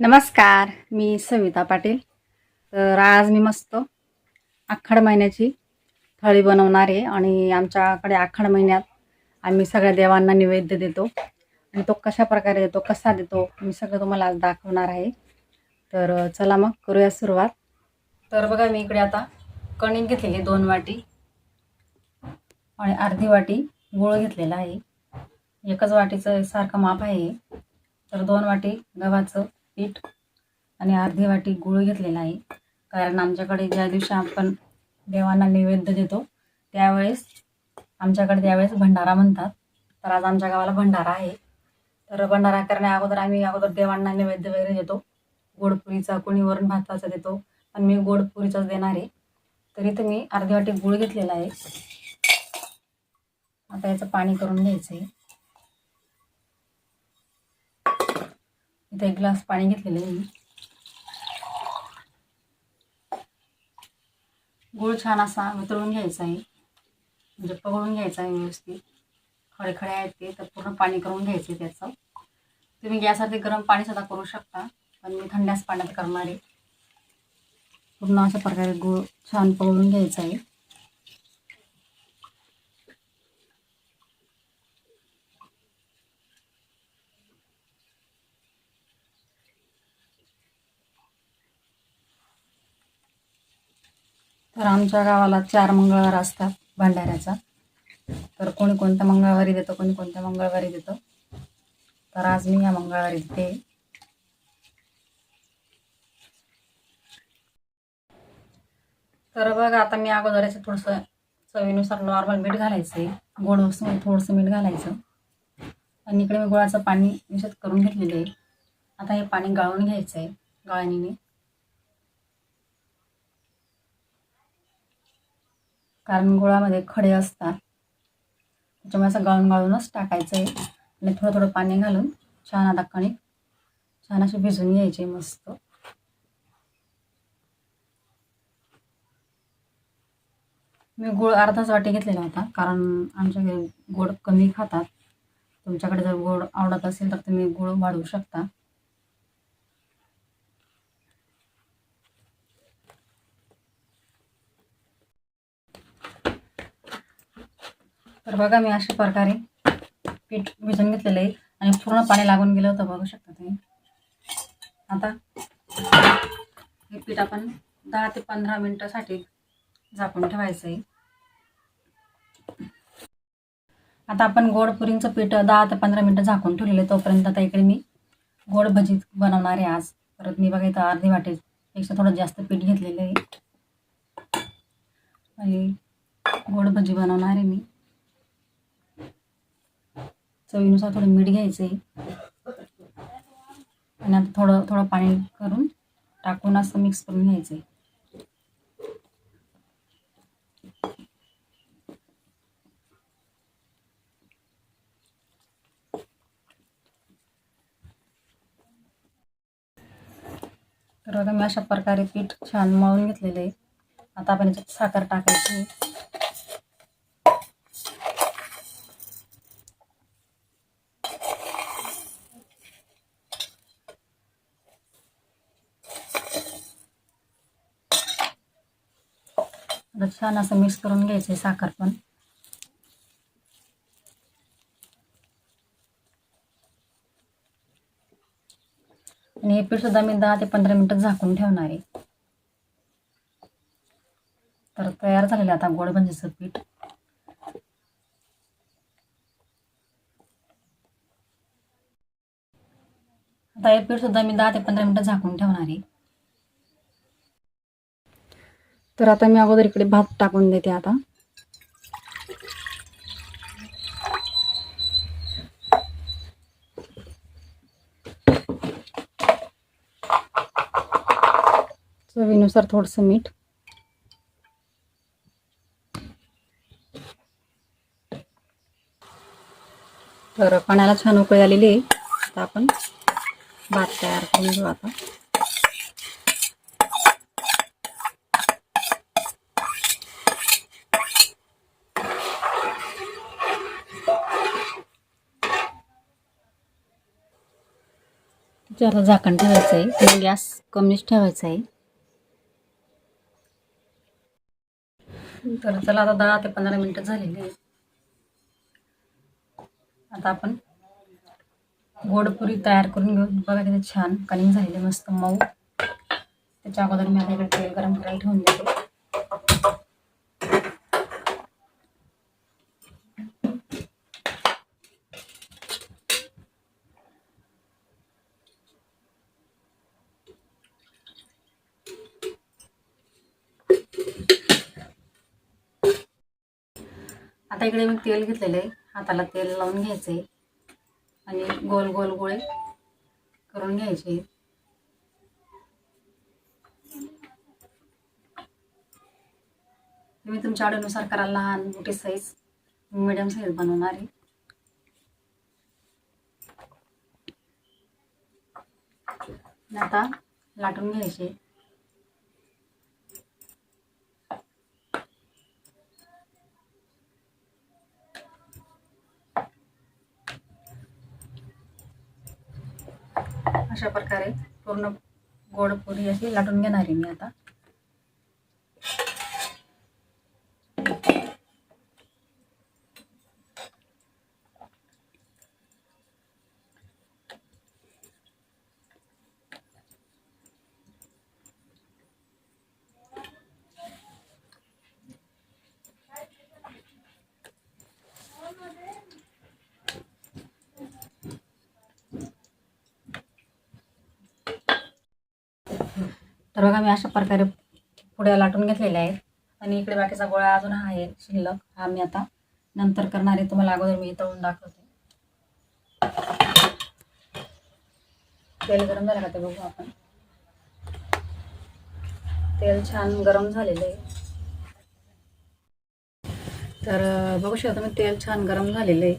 नमस्कार मी सविता पाटील. तर आज मी मस्त आखाड महिन्याची थळी बनवणार आहे आणि आमच्याकडे आखाड महिन्यात आम्ही सगळ्या देवांना नैवेद्य देतो. आणि तो कशा प्रकारे देतो कसा देतो मी सगळं तुम्हाला आज दाखवणार आहे. तर चला मग करूया सुरुवात. तर बघा मी इकडे आता कणिक घेतलेली दोन वाटी आणि अर्धी वाटी गुळ घेतलेला आहे. एकच वाटीचं सारखं माप आहे. तर दोन वाटी गव्हाचं पीठ आणि अर्धी वाटी गूळ घेतलेला आहे. कारण आमच्याकडे ज्या दिवशी आपण देवांना नैवेद्य देतो त्यावेळेस आमच्याकडे त्यावेळेस भंडारा म्हणतात. तर आज आमच्या गावाला भंडारा आहे. तर भंडारा करण्या अगोदर आम्ही अगोदर देवांना नैवेद्य वगैरे देतो. गोडपुरीचा कोणी वरण भाताचा देतो. पण मी गोडपुरीचाच देणार आहे. तर इथं मी अर्धी वाटी गूळ घेतलेला आहे. आता याचं पाणी करून घ्यायचं आहे इथे एक ग्लास पाणी घेतलेलं आहे. मी गूळ छान असा वितळून घ्यायचा आहे. म्हणजे पगळून घ्यायचा आहे व्यवस्थित. खडे खडे आहेत ते तर पूर्ण पाणी करून घ्यायचं आहे त्याचं. तुम्ही गॅसवरती गरम पाणी सुद्धा करू शकता पण मी थंड्याच पाण्यात करणार आहे. पूर्ण अशा प्रकारे गूळ छान पगळून घ्यायचा आहे. तर आमच्या गावाला चार मंगळवार असतात भंडाऱ्याचा. तर कोणी कोणत्या मंगळवारी देतं कोणी कोणत्या मंगळवारी देतं. तर आज मी या मंगळवारी देते. तर बघा आता मी अगोदर याचं थोडंसं चवीनुसार नॉर्मल मीठ घालायचं आहे गोड वस्तू थोडंसं मीठ घालायचं. आणि इकडे मी गुळाचं पाणी मिश्रित करून घेतलेलं आहे. आता हे पाणी गाळून घ्यायचं आहे गाळणीने. कारण गुळामध्ये खडे असतात. त्याच्यामुळे असं गाळून गाळूनच टाकायचं आहे आणि थोडं थोडं पाणी घालून छान आता कणिक छान असे भिजून घ्यायचे मस्त. मी गुळ अर्धाच वाटी घेतलेला होता कारण आमच्या घरी गोड कमी खातात. तुमच्याकडे जर गोड आवडत असेल तर तुम्ही गुळ वाढवू शकता. तर बघा मी अशा प्रकारे पीठ भिजून घेतलेलं आहे आणि पूर्ण पाणी लागून गेलं होतं बघू शकता तुम्ही. आता हे पीठ आपण दहा ते पंधरा मिनटासाठी झाकून ठेवायचं आहे. आता आपण गोड पुरींचं पीठ दहा ते पंधरा मिनटं झाकून ठेवलेलं आहे. तोपर्यंत आता इकडे मी गोड भजी बनवणार आहे आज. परत मी बघा इथं अर्धी वाटेपेक्षा थोडं जास्त पीठ घेतलेलं आहे. आणि गोड भजी बनवणार आहे मी. चवीनुसार थोडं मीठ घ्यायचं. आहे आणि आता थोडं थोडं पाणी करून टाकून असं मिक्स करून घ्यायचं. आहे तर आता मी अशा प्रकारे पीठ छान मळून घेतलेलं आहे. आता आपण याच्यात साखर टाकायची. छान असं मिक्स करून घ्यायचं आहे साखर पण. आणि हे पीठ सुद्धा मी दहा ते पंधरा मिनिटं झाकून ठेवणार आहे. तर तयार झालेलं आता गोड भंजीचं पीठ. आता हे पीठ सुद्धा मी दहा ते पंधरा मिनिटं झाकून ठेवणार आहे. तर आता मी अगोदर इकडे भात टाकून देते आता. चवीनुसार थोडंसं मीठ. तर पाण्याला छान उकळी आलेली आहे. आता आपण भात तयार करून घेऊ आता. जरा झाकण ठेवायचं आहे गॅस कमीच ठेवायचा आहे. तर चला आता दहा ते पंधरा मिनटं झालेली आहे आता आपण गोडपुरी तयार करून घेऊ. बघा किती छान कनिंग झालेली आहे, मस्त मऊ. त्याच्या अगोदर मी आता तेल गरम करायला ठेवून देतो. आता इकडे मी तेल घेतलेलं आहे. हाताला तेल लावून घ्यायचं आहे आणि गोल गोल गोळे करून घ्यायचे. तुम्ही तुमच्या आवडीनुसार करा लहान मोठी साईज मिडियम साईज बनवणार आहे. आता लाटून घ्यायचे. अशा प्रकारे पूर्ण गोड पुरी अशी लाटून घेणार आहे मी आता. तर बघा मी अशा प्रकारे पुड्या लाटून घेतलेल्या आहेत. आणि इकडे बाकीचा गोळा अजून हा आहे शिल्लक. हा मी आता नंतर करणारे तुम्हाला अगोदर मी तळून दाखवते. तेल गरम झालं का ते बघू आपण. तेल छान गरम झालेलं आहे. तर बघू शकता तुम्ही तेल छान गरम झालेलं आहे.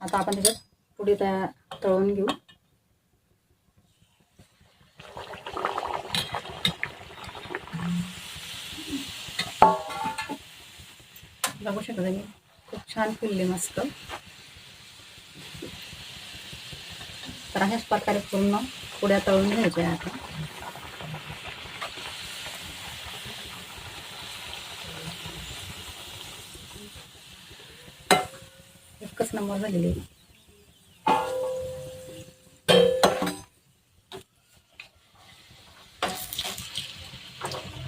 आता आपण त्याच्यात पुढे तया तळून घेऊ. बघू शकता मी खूप छान फुलले मस्त. तर अशाच प्रकारे पूर्ण पुड्या तळून घ्यायच्या आता एकच नंबर झालेली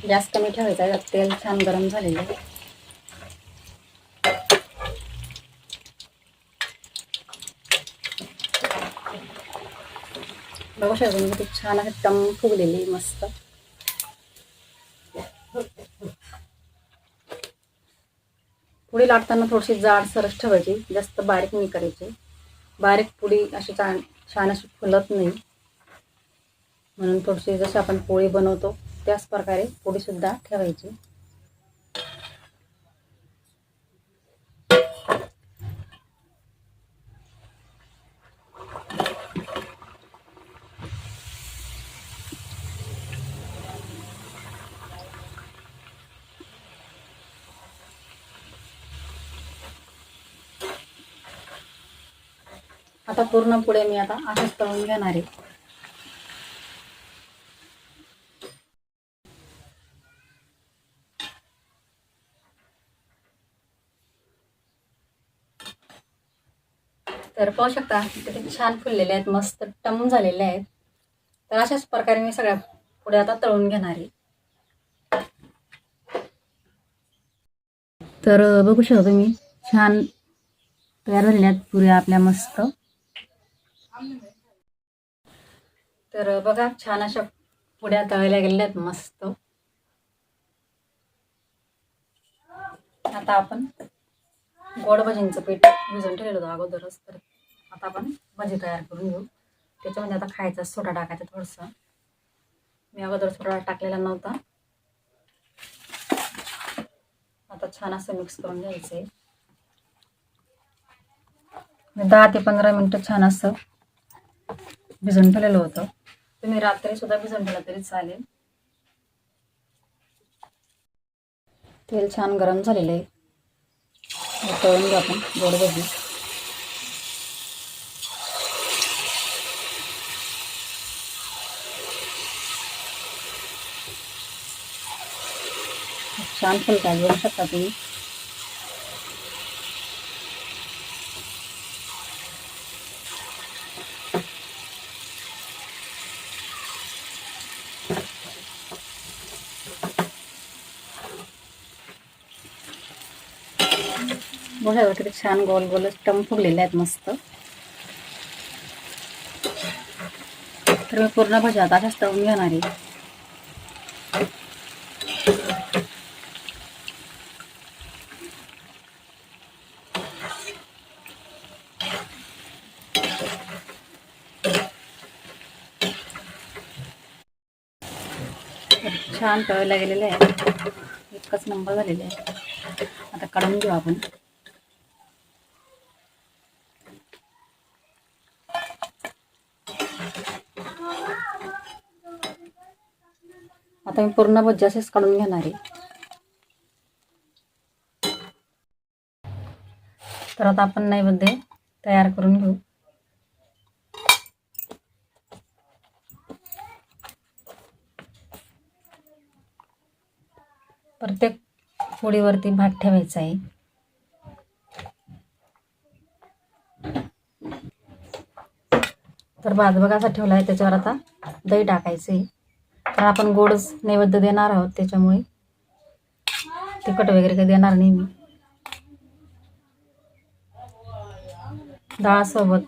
जास्त गॅस कमी ठेवायचा तेल छान गरम झालेलं बघू शकतो किती छान असे टम फुगलेली मस्त. पुडी लाटताना थोडीशी जाड सरस ठेवायची जास्त बारीक नाही करायची. बारीक पुडी अशी छान छान अशी फुलत नाही. म्हणून थोडीशी जशी आपण पोळी बनवतो त्याच प्रकारे पोळीसुद्धा ठेवायची. आता पूर्ण पुढे मी आता असंच तळून घेणार आहे. तर पाहू शकता किती छान फुललेले आहेत मस्त टम झालेले आहेत. तर अशाच प्रकारे मी सगळ्या पुढे आता तळून घेणार आहे. तर बघू शकता तुम्ही छान तयार झालेल्या आहेत पुऱ्या आपल्या मस्त. तर बघा छान अशा पुड्या तळल्या गेलेल्या आहेत मस्त. आता आपण गोड भजींचं पीठ भिजून ठेवलं होतं अगोदरच तर आता आपण भजी तयार करून घेऊ. त्याच्यामध्ये आता खायचा सोडा टाकायचा थोडंसं. मी अगोदर सोडा टाकलेला नव्हता. आता छान असं मिक्स करून घ्यायचं आहे दहा ते पंधरा मिनटं छान असं भिजून ठेवलेलं होतं. तुम्ही रात्री सुद्धा भिजून ठेवलं तरी चालेल. तेल छान गरम झालेलं आहे. तळून घेऊ आपण गोड भाजी छान फुलका घेऊ शकता तुम्ही. बघा किती छान गोल गोल टम फुगलेले आहेत मस्त. तर मी पूर्ण भज्या आता अशाच तळून घेणार आहे. छान तळल्या गेलेले आहे. एकच नंबर झालेले आहे आता काढून घेऊ आपण. आता मी पूर्ण भज्जी असेच काढून घेणार आहे. तर आता आपण नैवेद्य तयार करून घेऊ. प्रत्येक पोळीवरती भात ठेवायचा आहे. तर भात बघा असा ठेवला आहे त्याच्यावर आता दही टाकायचं आहे तर आपण गोडच नैवेद्य देणार आहोत त्याच्यामुळे. तिखट वगैरे काही देणार नाही मी. डाळसोबत.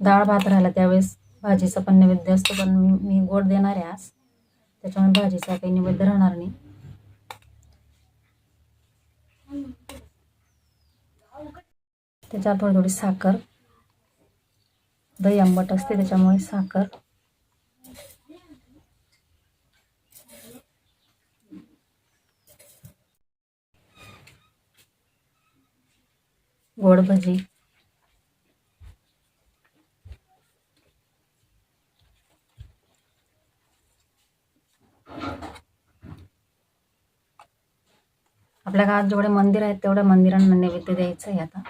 डाळ भात राहिला त्यावेळेस भाजीचा पण नैवेद्य असतो पण मी मी गोड देणार आहे आज. त्याच्यामुळे भाजीचा काही नैवेद्य राहणार नाही. त्याच्यावर थोडी थोडी साखर दही आंबट असते त्याच्यामुळे साखर. गोड भजी. आपल्या गावात जेवढे मंदिर आहेत तेवढ्या मंदिरांना नैवेद्य द्यायचं आहे आता.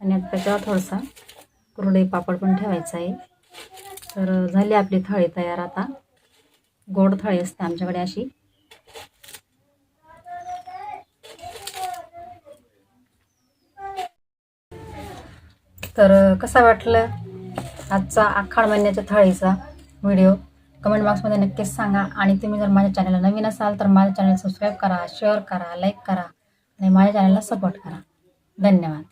आणि आता त्याच्यावर थोडासा कुरडई पापड पण ठेवायचा आहे. तर झाली आपली थाळी तयार आता. गोड थाळी असते आमच्याकडे अशी. तर कसा वाटलं आजचा आखाड महिन्याच्या थाळीचा व्हिडिओ? कमेंट बॉक्समध्ये नक्कीच सांगा. आणि तुम्ही जर माझ्या चॅनलला नवीन असाल तर माझ्या चॅनल सबस्क्राईब करा शेअर करा लाईक करा आणि माझ्या चॅनलला सपोर्ट करा. धन्यवाद.